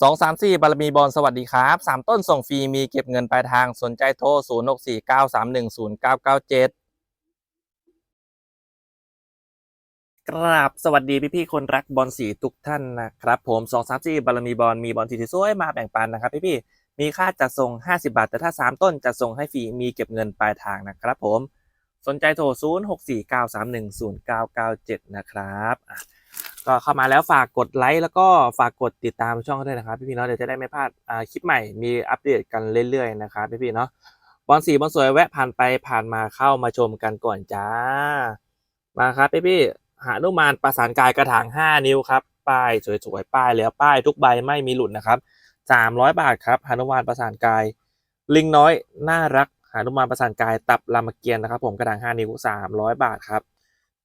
สองสามสี่บารมีบอลสวัสดีครับสามต้นส่งฟรีมีเก็บเงินปลายทางสนใจโทรศูนย์หกสี่เก้าสามหนึ่งศูนย์เก้าเก้าเจ็ดกราบสวัสดีพี่ๆคนรักบอลสีทุกท่านนะครับ ผมสองสามสี่บารมีบอลมีบอลสีสวยมาแบ่งปันนะครับพี่ๆมีค่าจัดส่ง 50 บาท แต่ถ้า 3 ต้นจะส่งให้ฟรีมีเก็บเงินปลายทางนะครับผมสนใจโทร 0 6 4 9 3 1 0 9 9 7 นะครับ ก็เข้ามาแล้วฝากกดไลค์แล้วก็ฝากกดติดตามช่องด้วยนะครับพี่ๆเนาะเดี๋ยวจะได้ไม่พลาดคลิปใหม่มีอัปเดตกันเรื่อยๆนะครับพี่ๆเนาะบอลสีบอลสวยแวะผ่านไปผ่านมาเข้ามาชมกันก่อนจ้า มาครับพี่ๆหานุมานประสานกายกระถาง 5 นิ้วครับ ป้ายสวยๆป้ายแล้วป้ายทุกใบไม่มีหลุดนะครับ 300 บาทครับหานุมานประสานกาย ลิงน้อยน่ารักหานุมานประสานกายตับรามเกียรติ์นะครับ ผมกระถาง 5 นิ้ว 300 บาทครับ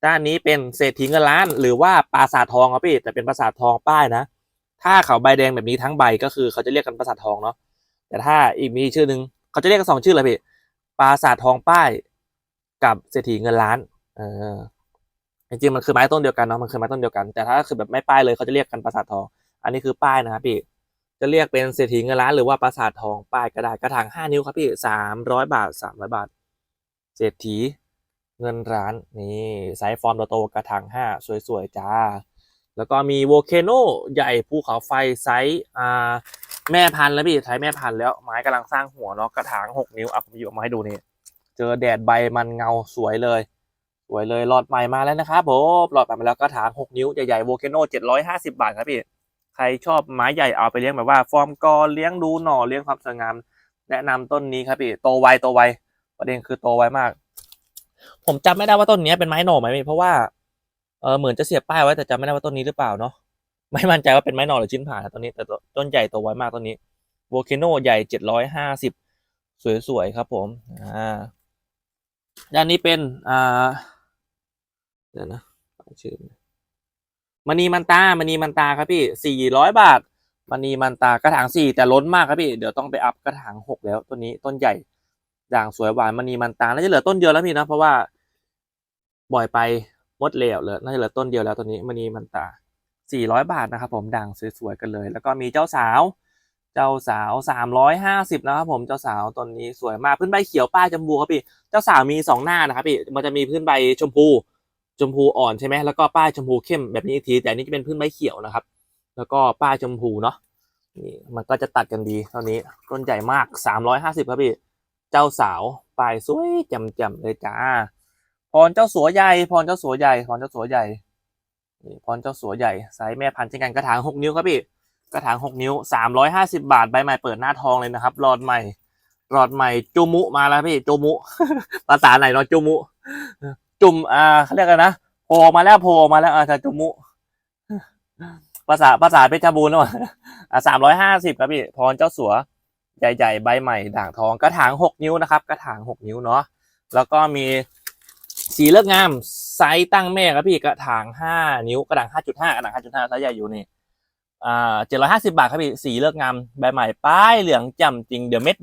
ด้านนี้เป็นเศรษฐีเงินล้าน หรือว่าปราสาททองครับพี่แต่เป็นปราสาททองป้ายนะ ถ้าเขาใบแดงแบบนี้ทั้งใบก็คือเขาจะเรียกกันปราสาททองเนาะแต่ถ้าอีกมีชื่อหนึ่งเขาจะเรียกกันสองชื่อเลยพี่ปราสาททองป้ายกับเศรษฐีเงินล้านเออจริงๆมันคือไม้ต้นเดียวกันเนาะมันคือไม้ต้นเดียวกัน แต่ถ้าคือแบบไม่ป้ายเลยเขาจะเรียกกันปราสาททอง อันนี้คือป้ายนะครับพี่จะเรียกเป็นเศรษฐีเงินล้านหรือว่าปราสาททองป้ายก็ได้กระถางห้านิ้วครับพี่สามร้อยบาทสามร้อยบาท เศรษฐี เงินร้านนี่ไซส์ฟอร์มโตกระถางห้าสวย ๆ จ้า แล้วก็มีโวเคโนใหญ่ภูเขาไฟไซส์อ่าแม่พันธุ์แล้วพี่ไทยแม่พันธุ์แล้วไม้กำลังสร้างหัวเนาะกระถางหกนิ้วอะผมหยิบออกมาให้ดูนี่เจอแดดใบมันเงาสวยเลย สวยเลยหลอดใหม่มาแล้วนะครับผมหลอดใหม่มาแล้วกระถางหกนิ้วใหญ่ๆโวเคโนเจ็ดร้อยห้าสิบาทครับพี่ใครชอบไม้ใหญ่เอาไปเลี้ยงแบบว่าฟอร์มกอเลี้ยงดูหน่อเลี้ยงความสวยงาม แนะนำต้นนี้ครับพี่โตไวโตไวประเด็นคือโตไวมาก ผมจำไม่ได้ว่าต้นนี้เป็นไม้หน่อไหมเพราะว่าเออเหมือนจะเสียบป้ายไว้แต่จำไม่ได้ว่าต้นนี้หรือเปล่าเนาะไม่มั่นใจว่าเป็นไม้หน่อหรือชิ้นผ่านะต้นนี้แต่ต้นใหญ่โตไวมากต้นนี้โวเคโนใหญ่เจ็ดร้อยห้าสิบสวยๆครับ ผมอ่าด้านนี้เป็นอ่าเดี๋ยวนะชื่อมณีมันตามณีมันตาครับพี่สี่ร้อยบาทมณีมันตากระถางสี่แต่ล้นมากครับพี่ เดี๋ยวต้องไปอัพกระถางหกแล้วต้นนี้ต้นใหญ่ ด่างสวยหวานมณีมันตาน่าจะเหลือต้นเดียวแล้วพี่นะเพราะว่าบ่อยไปหมดแล้วเลือน่าจะเหลือต้นเดียวแล้วต้นนี้มณีมันตาสี่ร้อยบาทนะครับผมด่างสวยๆกันเลย แล้วก็มีเจ้าสาว เจ้าสาวสามร้อยห้าสิบนะครับผมเจ้าสาวต้นนี้สวยมากพื้นใบเขียวป้ายจมพูครับพี่เจ้าสาวมีสองหน้านะครับพี่มันจะมีพื้นใบชมพูชมพูอ่อนใช่ไหมแล้วก็ป้ายชมพูเข้มแบบนี้อีกที แต่อันนี้จะเป็นพื้นไม้เขียวนะครับ แล้วก็ป้ายชมพูเนาะนี่มันก็จะตัดกันดีเท่านี้ต้นใหญ่มากสามร้อยห้าสิบครับพี่ เจ้าสาวป้ายสวยจำจำเลยจ้า พรเจ้าสัวใหญ่ พรเจ้าสัวใหญ่ พรเจ้าสัวใหญ่นี่พรเจ้าสัวใหญ่ไซส์แม่พันธุ์เช่นกันกระถางหกนิ้วครับพี่กระถางหกนิ้วสามร้อยห้าสิบาทใบใหม่เปิดหน้าทองเลยนะครับหลอดใหม่หลอดใหม่จูมุมาแล้วพี่จูมุภาษาไหนเนาะจูมุ จุ่มอ่าเขาเรียกกันนะโผล่มาแล้วโผล่มาแล้วอาจารย์จุมุภาษาภาษาเพชรบูรณ์นะวะอ่าสามร้อยห้าสิบครับพี่พรเจ้าสัว ใหญ่ๆใบใหม่ด่างทองกระถางหกนิ้วนะครับ กระถางหกนิ้วเนาะแล้วก็มีสีเลือกงามไซส์ตั้งแม่ครับพี่กระถางห้านิ้วกระถางห้าจุดห้ากระถางห้าจุดห้าไซส์ใหญ่อยู่นี่อ่าเจ็ดร้อยห้าสิบาทครับพี่สีเลือกงามใบใหม่ป้ายเหลืองจำจริงเดี๋ยวเม็ด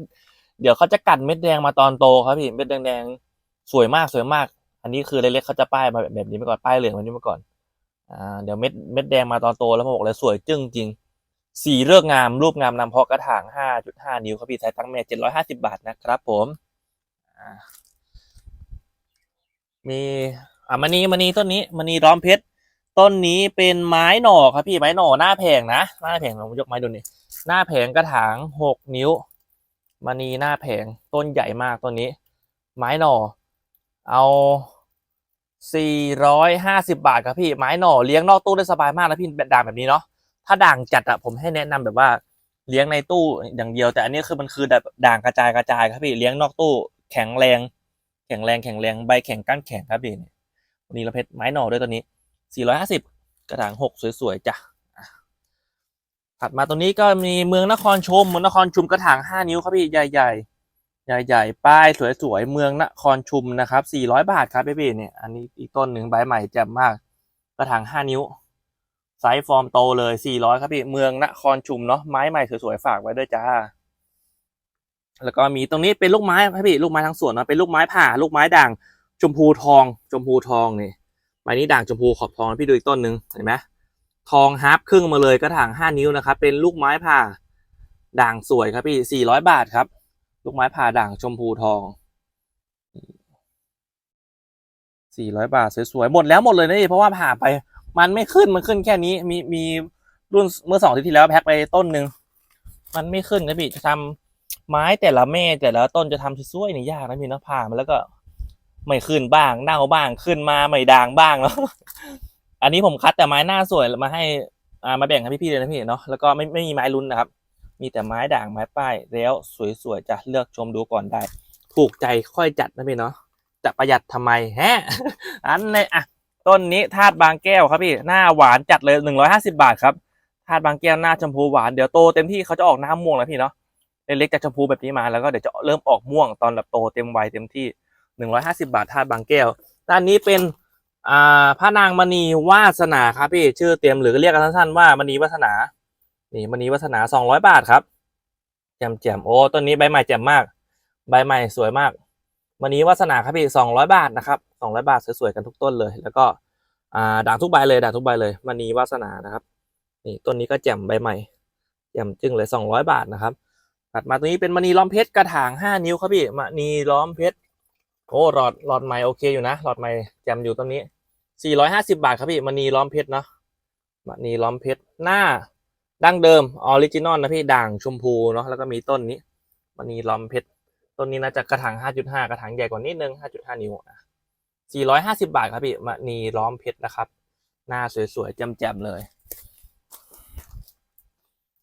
เดี๋ยวเขาจะกัดเม็ดแดงมาตอนโตครับพี่เม็ดแดงๆสวยมากสวยมาก อันนี้คือเล็กๆเขาจะป้ายมาแบบนี้มาก่อนป้ายเหลืองแบบนี้มาก่อนอ่าเดี๋ยวเม็ดเม็ดแดงมาตอนโตแล้วผมบอกเลยสวยจึ้งจริง สีเลือกงามรูปงามนำเพาะกระถาง 5.5 นิ้วครับพี่ไทยตั้งแม่ 750 บาทนะครับผมมีอ่ามณีมณีต้นนี้มณีร้อมเพชรต้นนี้เป็นไม้หน่อครับพี่ไม้หน่อหน้าแผงนะหน้าแผงผมยกไม้ดูนี่หน้าแผงกระถาง 6 นิ้วมณีหน้าแผงต้นใหญ่มากต้นนี้ ไม้หน่อ เอาสี่ร้อยห้าสิบาทครับพี่ไม้หน่อเลี้ยงนอกตู้ได้สบายมากนะพี่ด่างแบบนี้เนาะ ถ้าด่างจัดอะผมให้แนะนำแบบว่าเลี้ยงในตู้อย่างเดียว แต่อันนี้คือมันคือแบบด่างกระจายกระจายครับพี่เลี้ยงนอกตู้ แข็งแรง แข็งแรงแข็งแรงใบแข็งก้านแข็งครับพี่นี่วันนี้เราเพชรไม้หน่อด้วยตัวนี้สี่ร้อยห้าสิบกระถางหกสวยๆจ้ะถัดมาตัวนี้ก็มีเมืองนครชมเมืองนครชุมกระถางห้านิ้วครับพี่ใหญ่ๆใหญ่ๆป้ายสวยๆเมืองนครชุมนะครับ400บาทครับพี่เนี่ยอันนี้อีกต้นหนึ่งใบใหม่แจ่มมาก กระถาง5นิ้ว ไซส์ฟอร์มโตเลย 400 ครับพี่ เมืองนครชุมเนาะ ไม้ใหม่สวยๆ ฝากไว้ด้วยจ้า แล้วก็มีตรงนี้เป็นลูกไม้ครับพี่ ลูกไม้ทั้งสวนเนาะ เป็นลูกไม้ผ่า ลูกไม้ด่าง ชมพูทอง ชมพูทองนี่ใบนี้ด่างชมพูขอบทองพี่ดูอีกต้นหนึ่งเห็นไหมทองฮาร์ปครึ่งมาเลยกระถางห้านิ้วนะครับ เป็นลูกไม้ผ่า ด่างสวยครับพี่สี่ร้อยบาทครับ ลูกไม้ผ่าด่างชมพูทองสี่ร้อยบาทสวยๆ หมดแล้วหมดเลยนะพี่เพราะว่าผ่าไป มันไม่ขึ้นมันขึ้นแค่นี้ มีมีรุ่นเมื่อสองที่ที่แล้วแพ็คไปต้นหนึ่งมันไม่ขึ้นนะพี่จะทำไม้แต่ละเม่แต่ละต้นจะทำสวยๆนี่ยากนะพี่นะผ่ามาแล้วก็ไม่ขึ้นบ้างเน่าบ้างขึ้นมาไม่ด่างบ้างแล้วอันนี้ผมคัดแต่ไม้หน้าสวยมาให้อ่ามาแบ่งให้พี่ๆเลยนะพี่เนาะแล้วก็ไม่ไม่มีไม้ลุ้นนะครับ มีแต่ไม้ด่างไม้ป้ายแล้วสวยๆจะเลือกชมดูก่อนได้ ถูกใจค่อยจัดนะพี่เนาะจะประหยัดทำไมแฮะอันนี้อะ ต้นนี้ธาตุบางแก้วครับพี่หน้าหวานจัดเลยหนึ่งร้อยห้าสิบาทครับธาตุบางแก้วหน้าชมพูหวานเดี๋ยวโตเต็มที่เขาจะออกน้าม่วงแล้วพี่เนาะเล็กๆจากชมพูแบบนี้มาแล้วก็เดี๋ยวจะเริ่มออกม่วงตอนแบบโตเต็มวัยเต็มที่หนึ่งร้อยห้าสิบาทธาตุบางแก้วด้านนี้เป็นอ่าพระนางมณีวาสนาครับพี่ชื่อเต็มหรือเรียกกันสั้นๆว่ามณีวาสนา นี่มณีวาสนาสองร้อยบาทครับแจ่มแจ่มๆโอ้ต้นนี้ใบใหม่แจ่มมาก ใบใหม่สวยมากมณีวาสนาครับพี่สองร้อยบาทนะครับ สองร้อยบาทสวยๆกันทุกต้นเลย แล้วก็ด่างทุกใบเลยด่างทุกใบเลยมณีวาสนานะครับนี่ต้นนี้ก็แจ่มใบใหม่แจ่มจึงเลยสองร้อยบาทนะครับถัดมาตัวนี้เป็นมณีล้อมเพชรกระถางห้านิ้วครับพี่มณีล้อมเพชรโอ้หลอดหลอดใหม่โอเคอยู่นะหลอดใหม่แจ่มอยู่ต้นนี้สี่ร้อยห้าสิบาทครับพี่มณีล้อมเพชรเนาะมณีล้อมเพชรหน้าดั้งเดิมออริจินอลนะพี่ด่างชมพูเนาะแล้วก็มีต้นนี้มณีล้อมเพชรต้นนี้น่าจะกระถางห้าจุดห้ากระถางใหญ่กว่านิดนึงห้าจุดห้านิ้วอะ สี่ร้อยห้าสิบาทครับพี่มณีล้อมเพชรนะครับ หน้าสวยๆแจ่มๆเลย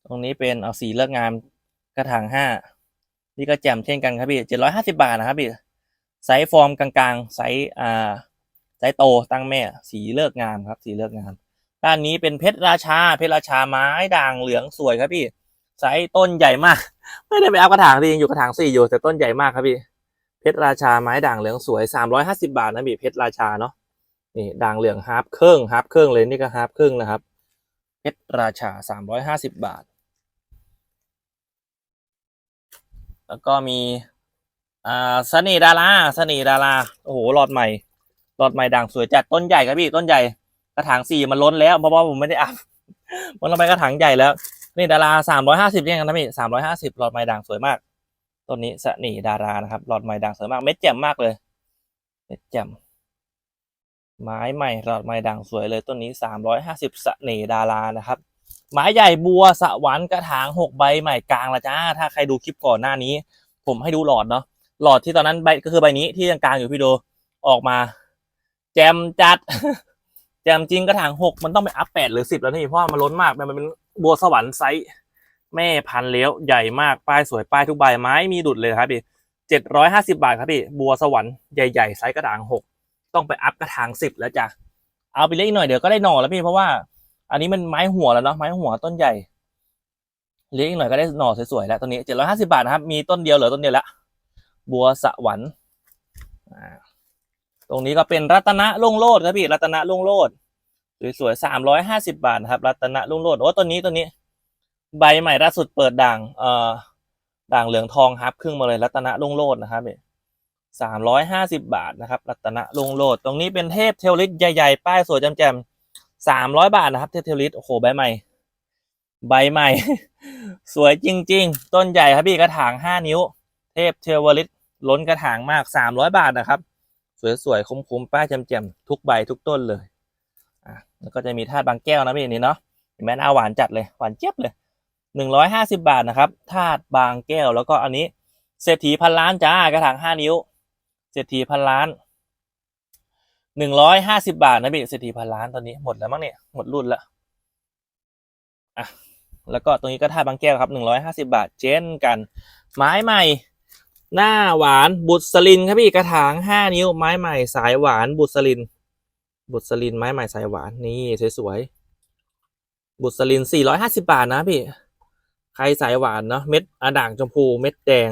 ตรงนี้เป็นเอาสีเลือกงามกระถางห้านี่ก็แจ่มเช่นกันครับพี่เจ็ดร้อยห้าสิบาทนะครับพี่ไซส์ฟอร์มกลางๆไซส์อ่าไซส์โตตั้งแม่สีเลิกงามครับ สีเลิกงามด้านนี้เป็นเพชรราชา เพชรราชาไม้ด่างเหลืองสวยครับพี่ไซส์ต้นใหญ่มาก ไม่ได้ไปเอากระถางที่ยังอยู่กระถางสี่อยู่แต่ต้นใหญ่มากครับพี่ เพชรราชาไม้ด่างเหลืองสวยสามร้อยห้าสิบาทนะพี่เพชรราชาเนาะนี่ด่างเหลืองฮาร์ปครึ่งฮาร์ปครึ่งเลยนี่ก็ฮาร์ปครึ่งนะครับเพชรราชาสามร้อยห้าสิบบาท แล้วก็มีอ่าสน่ห์ดาราสน่ห์ดาราโอ้โหหลอดใหม่หลอดใหม่ด่างสวยจัดต้นใหญ่ครับพี่ต้นใหญ่กระถางสี่มันล้นแล้วเพราะว่าผมไม่ได้อัพมันลงไปกระถางใหญ่แล้ว นี่ดาราสามร้อยห้าสิบยังกันนะพี่สามร้อยห้าสิบหลอดใหม่ด่างสวยมาก ต้นนี้สนี่ดารานะครับ หลอดใหม่ด่างสวยมาก เม็ดแจ่มมากเลย เม็ดแจ่มไม้ใหม่หลอดใหม่ด่างสวยเลยต้นนี้สามร้อยห้าสิบสนี่ดารานะครับไม้ใหญ่บัวสวรรค์กระถางหกใบใหม่กลางละจ้า ถ้าใครดูคลิปก่อนหน้านี้ ผมให้ดูหลอดเนาะหลอดที่ตอนนั้นใบก็คือใบนี้ที่ยังกลางอยู่พี่ดูออกมา แจมจัด แจมจริงกระถางหกมันต้องไปอัพแปดหรือสิบแล้วนี่เพราะมันล้นมากมันเป็นบัวสวรรค์ไซส์ แม่พันเลี้ยวใหญ่มากป้ายสวยป้ายทุกใบไม้มีดุดเลยครับพี่เจ็ดร้อยห้าสิบาทครับพี่บัวสวรรค์ใหญ่ๆไซส์กระถางหกต้องไปอัพกระถางสิบแล้วจ้ะเอาไปเล็กหน่อยเดี๋ยวก็ได้หน่อแล้วพี่เพราะว่า อันนี้มันไม้หัวแล้วเนาะไม้หัวต้นใหญ่เลี้ยงอีกหน่อยก็ได้หน่อสวยๆแล้วตัวนี้เจ็ดร้อยห้าสิบาทนะครับมีต้นเดียวเหลือต้นเดียวละบัวสวรรค์ตรงนี้ก็เป็นรัตนะลุ่งโลดครับพี่รัตนะลุ่งโลดสวยๆสามร้อยห้าสิบาทครับรัตนะลุ่งโลดโอ้ตัวนี้ตัวนี้ ใบใหม่ล่าสุดเปิดด่างเอ่อด่างเหลืองทองฮับครึ่งมาเลยรัตนะลุ่งโลดนะครับสามร้อยห้าสิบาทนะครับ รัตนะลุ่งโลด ตรงนี้เป็นเทพเทวฤทธิ์ใหญ่ๆ ป้ายสวยแจ่มๆสามร้อยบาทนะครับ เทพเทวฤทธิ์โอ้โหใบใหม่ ใบใหม่ สวยจริง ๆ ต้นใหญ่ครับพี่กระถางห้านิ้ว เทพเทวฤทธิ์ล้นกระถางมากสามร้อยบาทนะครับ สวยๆคุ้มๆป้ายแจ่มๆทุกใบทุกต้นเลยอะแล้วก็จะมีธาตุบางแก้วนะพี่นี่เนาะเห็นไหมหน้าหวานจัดเลยหวานเจี๊ยบเลย หนึ่งร้อยห้าสิบาทนะครับธาตุบางแก้ว แล้วก็อันนี้เศรษฐีพันล้านจ้ากระถางห้านิ้ว เศรษฐีพันล้านหนึ่งร้อยห้าสิบาทนะพี่เศรษฐีพันล้านตอนนี้หมดแล้วมั้งเนี่ยหมดรุ่นละอะแล้วก็ตรงนี้ก็ธาตุบางแก้วครับหนึ่งร้อยห้าสิบาทเช่นกัน ไม้ใหม่ หน้าหวานบุษลินครับพี่กระถางห้านิ้วไม้ใหม่ สายหวานบุษลิน บุษลินไม้ใหม่สายหวานนี่สวยๆบุษลินสี่ร้อยห้าสิบาทนะพี่ ใครสายหวานเนาะเม็ดอะด่างชมพูเม็ดแดง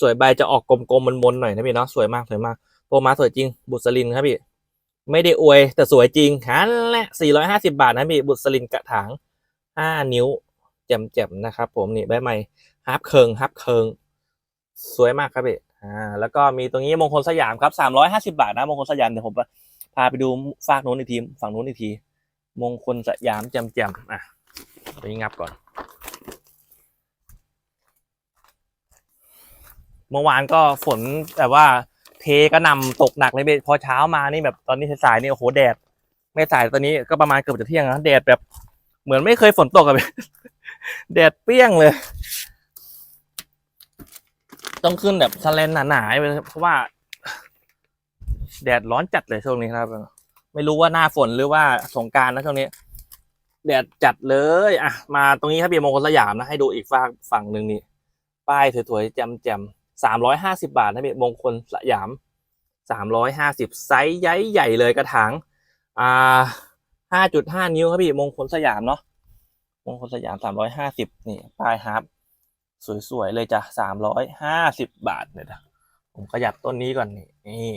สวยๆใบจะออกกลมๆมนๆหน่อยนะพี่เนาะสวยมากสวยมากโปรมาสวยจริง บุษลินครับพี่ไม่ได้อวยแต่สวยจริงหันแหละสี่ร้อยห้าสิบาทนะพี่บุษลินกระถางห้านิ้วแจ่มๆนะครับ ผมนี่ใบใหม่ฮับเคิงฮับเคิงสวยมากครับพี่อ่าแล้วก็มีตรงนี้มงคลสยามครับสามร้อยห้าสิบาทนะมงคลสยามเดี๋ยวผมพาไปดูฝากนู้นอีกทีฝั่งนู้นอีกที มงคลสยามแจ่มๆอะไปงับก่อน เมื่อวานก็ฝนแบบว่าเทกระหนำตกหนักเลยพี่อเช้ามานี่แบบตอนนี้สายๆนี่โอ้โหแดด ไม่สายตอนนี้ก็ประมาณเกือบจะเที่ยงนะแดดแบบ เหมือนไม่เคยฝนตกอะพี่แดดเปรี้ยงเลย ต้องขึ้นแบบสแลนหนาๆไปเพราะว่า แดดร้อนจัดเลยช่วงนี้ครับ ไม่รู้ว่าหน้าฝนหรือว่าสงการนะช่วงนี้ แดดจัดเลยอะมาตรงนี้ครับพี่มงคลสยามนะให้ดูอีกฝั่งฝั่งหนึ่งนี่ป้ายสวยๆแจ่มๆ สามร้อยห้าสิบาทนะพี่มงคลสยามสามร้อยห้าสิบไซส์ใหญ่ใหญ่เลยกระถางอ่าห้าจุดห้านิ้วครับพี่มงคลสยามเนาะมงคลสยามสามร้อยห้าสิบนี่ป้ายฮาร์ปสวยๆเลยจ้ะสามร้อยห้าสิบบาทเนี่ยนะผมขยับต้นนี้ก่อนนี่นี่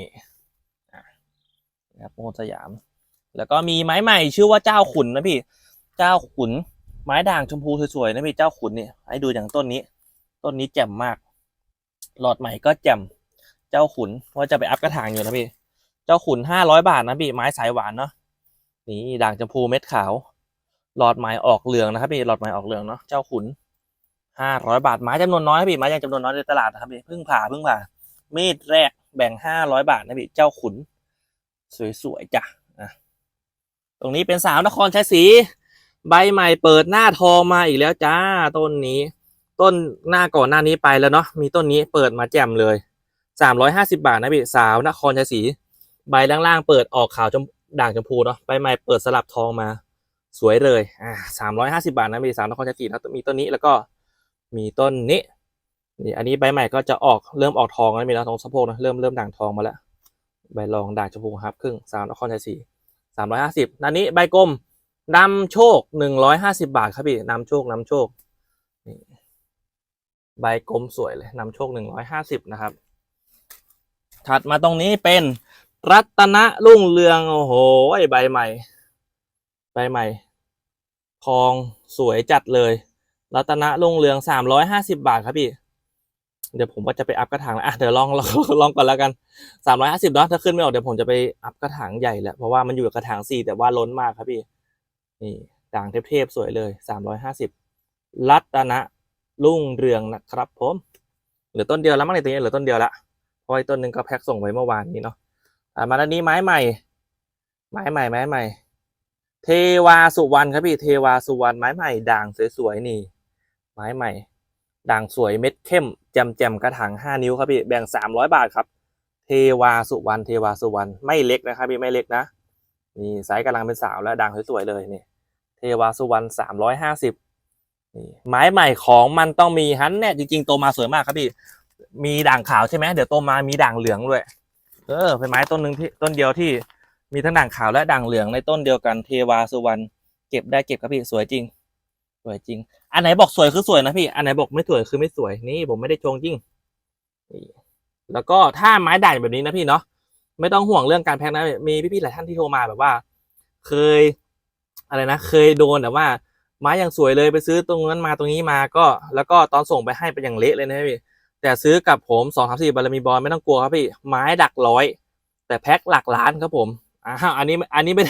นะครับมงคลสยาม แล้วก็มีไม้ใหม่ชื่อว่าเจ้าขุนนะพี่ เจ้าขุนไม้ด่างชมพูสวยๆนะพี่เจ้าขุนนี่ให้ดูอย่างต้นนี้ ต้นนี้แจ่มมาก หลอดใหม่ก็แจ่มเจ้าขุนว่าจะไปอัพกระถางอยู่นะพี่ เจ้าขุนห้าร้อยบาทนะพี่ไม้สายหวานเนาะนี่ด่างชมพูเม็ดขาว หลอดใหม่ออกเหลืองนะครับพี่หลอดใหม่ออกเหลืองเนาะเจ้าขุนห้าร้อยบาทไม้จำนวนน้อยนะพี่ไม้ยังจำนวนน้อยในตลาดนะครับพี่เพิ่งผ่าเพิ่งผ่ามีดแรกแบ่งห้าร้อยบาทนะพี่เจ้าขุน สวยๆจ้ะอะตรงนี้เป็นสาวนครชัยศรีใบใหม่เปิดหน้าทองมาอีกแล้วจ้าต้นนี้ ต้นหน้าก่อนหน้านี้ไปแล้วเนาะมีต้นนี้เปิดมาแจ่มเลยสามร้อยห้าสิบาทนะพี่สาวนครชัยศรีใบล่างๆเปิดออกขาวจมด่างชมพูเนาะใบใหม่เปิดสลับทองมาสวยเลยอ่าสามร้อยห้าสิบาทนะพี่สาวนครชัยศรีแล้วมีต้นนี้แล้วก็มีต้นนี้นี่อันนี้ใบใหม่ก็จะออกเริ่มออกทองแล้วมีแล้วตรงสะโพกนะเริ่มเริ่มด่างทองมาแล้วใบรองด่างชมพูครับครึ่งสาวนครชัยศรีสามร้อยห้าสิบนันนี้ใบกลมนำโชคหนึ่งร้อยห้าสิบาทครับพี่นำโชคนำโชค ใบกลมสวยเลยนำโชคหนึ่งร้อยห้าสิบนะครับ ถัดมาตรงนี้เป็นรัตนะรุ่งเรือง โอ้โหใบใหม่ ใบใหม่ทองสวยจัดเลย รัตนะรุ่งเรืองสามร้อยห้าสิบาทครับพี่ เดี๋ยวผมก็จะไปอัพกระถางแล้วอะเดี๋ยวลองลองลองก่อนแล้วกันสามร้อยห้าสิบเนาะถ้าขึ้นไม่ออกเดี๋ยวผมจะไปอัพกระถางใหญ่แหละเพราะว่ามันอยู่กับกระถางสี่แต่ว่าล้นมากครับพี่นี่ด่างเทพๆสวยเลยสามร้อยห้าสิบรัตนะ รุ่งเรืองนะครับผมเหลือต้นเดียวแล้วมั้งในตัวนี้เหลือต้นเดียวละเพราะไอ้ต้นหนึ่งก็แพ็คส่งไว้เมื่อวานนี้เนาะอ่ามาด้านนี้ไม้ใหม่ ไม้ใหม่ไม้ใหม่ เทวาสุวรรณครับพี่เทวาสุวรรณไม้ใหม่ด่างสวยๆนี่ ไม้ใหม่ ด่างสวยเม็ดเข้มแจ่มแจ่มๆกระถางห้านิ้วครับพี่แบ่งสามร้อยบาทครับ เทวาสุวรรณเทวาสุวรรณไม่เล็กนะครับพี่ไม่เล็กนะนี่ไซส์กำลังเป็นสาวแล้วด่างสวยๆเลยนี่เทวาสุวรรณสามร้อยห้าสิบ นี่ไม้ใหม่ของมันต้องมีฮันเนี่ยจริงๆโตมาสวยมากครับพี่ มีด่างขาวใช่ไหมเดี๋ยวโตมามีด่างเหลืองด้วยเออเป็นไม้ต้นหนึ่งที่ต้นเดียวที่มีทั้งด่างขาวและด่างเหลืองในต้นเดียวกันเทวาสุวรรณเก็บได้เก็บครับพี่สวยจริง สวยจริง อันไหนบอกสวยคือสวยนะพี่ อันไหนบอกไม่สวยคือไม่สวยนี่ผมไม่ได้ชงจริงแล้วก็ถ้าไม้ด่างแบบนี้นะพี่เนาะไม่ต้องห่วงเรื่องการแพ็คนะมีพี่ๆหลายท่านที่โทรมาแบบว่า เคย อะไรนะเคยโดนแต่ว่า ไม้อย่างสวยเลยไปซื้อตรงนั้นมาตรงนี้มาก็ แล้วก็ตอนส่งไปให้เป็นอย่างเละเลยนะพี่แต่ซื้อกับผมสองสามสี่บารมีบอลไม่ต้องกลัวครับพี่ไม้ดักร้อย แต่แพ็คหลักล้านครับผมอ้าวอันนี้อันนี้ไม่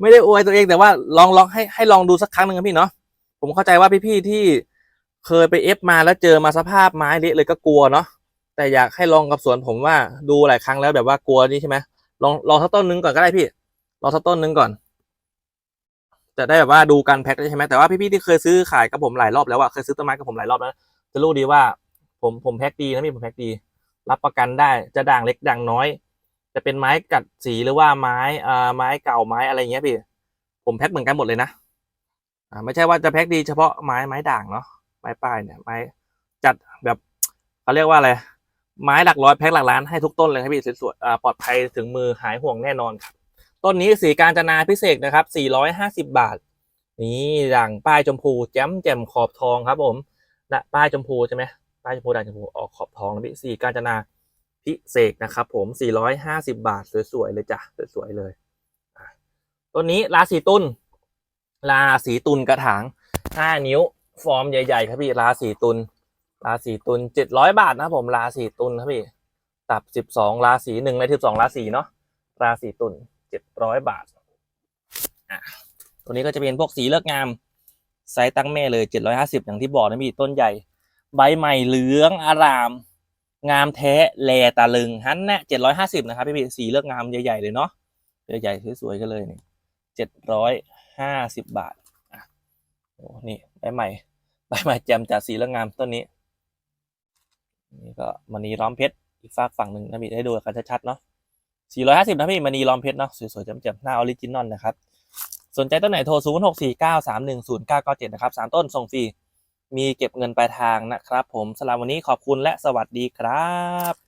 ไม่ได้อวยตัวเองแต่ว่าลองลองให้ให้ลองดูสักครั้งหนึ่งครับพี่เนาะผมเข้าใจว่าพี่ๆที่เคยไปเอฟมาแล้วเจอมาสภาพไม้เละเลยก็กลัวเนาะแต่อยากให้ลองกับสวนผมว่าดูหลายครั้งแล้วแบบว่ากลัวนี่ใช่ไหมลองลองสักต้นนึงก่อนก็ได้พี่ลองสักต้นนึงก่อน จะได้แบบว่าดูการแพ็คได้ใช่ไหมแต่ว่าพี่ๆที่เคยซื้อขายกับผมหลายรอบแล้วอะเคยซื้อต้นไม้กับผมหลายรอบแล้วจะรู้ดีว่าผมผมแพ็คดีนะพี่ผมแพ็คดี รับประกันได้จะด่างเล็กด่างน้อย จะเป็นไม้กัดสีหรือว่าไม้อ่าไม้เก่าไม้อะไรเงี้ยพี่ ผมแพ็คเหมือนกันหมดเลยนะอ่าไม่ใช่ว่าจะแพ็คดีเฉพาะไม้ไม้ด่างเนาะไม้ป้ายเนี่ยไม้จัดแบบเขาเรียกว่าอะไรไม้หลักร้อยแพ็คหลักล้านให้ทุกต้นเลยครับพี่สวยๆปลอดภัยถึงมือหายห่วงแน่นอนครับ ต้นนี้สีการจนาพิเศษนะครับ 450 บาท นี่ด่างป้ายชมพูแจ่มแจ่มขอบทองครับผมนะป้ายชมพูใช่ไหมป้ายชมพูด่างชมพูออกขอบทองนะพี่สีการจนาพิเศษนะครับ ผม 450 บาทสวยๆเลยจ้ะสวยๆเลยต้นนี้ราศีตุลราศีตุลกระถาง 5 นิ้ว ฟอร์มใหญ่ๆ ครับพี่ราศีตุลราศีตุล700 บาทนะครับผมราศีตุลครับพี่ตับ 12ราศีหนึ่งใน12ราศีเนาะราศีตุล 700บาทอะตัวนี้ก็จะเป็นพวกสีเลือกงามไซส์ตั้งแม่เลยเจ็ดร้อยห้าสิบอย่างที่บอกนะพี่ต้นใหญ่ ใบใหม่เหลืองอาราม งามแท้แลตาลึงฮันแนะเจ็ดร้อยห้าสิบนะครับพี่พี่สีเลือกงามใหญ่ๆเลยเนาะใหญ่ๆสวยๆกันเลยนี่เจ็ดร้อยห้าสิบบาทอะโอ้นี่ใบใหม่ใบใหม่แจ่มจากสีเลือกงามต้นนี้นี่ก็มณีล้อมเพชรอีกฝากฝั่งหนึ่งนะพี่ให้ดูกันชัดๆเนาะ สี่ร้อยห้าสิบนะพี่มณีล้อมเพชรเนาะสวยๆแจ่มๆหน้าออริจินอลนะครับ สนใจต้นไหนโทร 0 6 4 9 3 1 0 9 9 7 นะครับสามต้นส่งฟรี มีเก็บเงินปลายทางนะครับผมสำหรับวันนี้ขอบคุณและสวัสดีครับ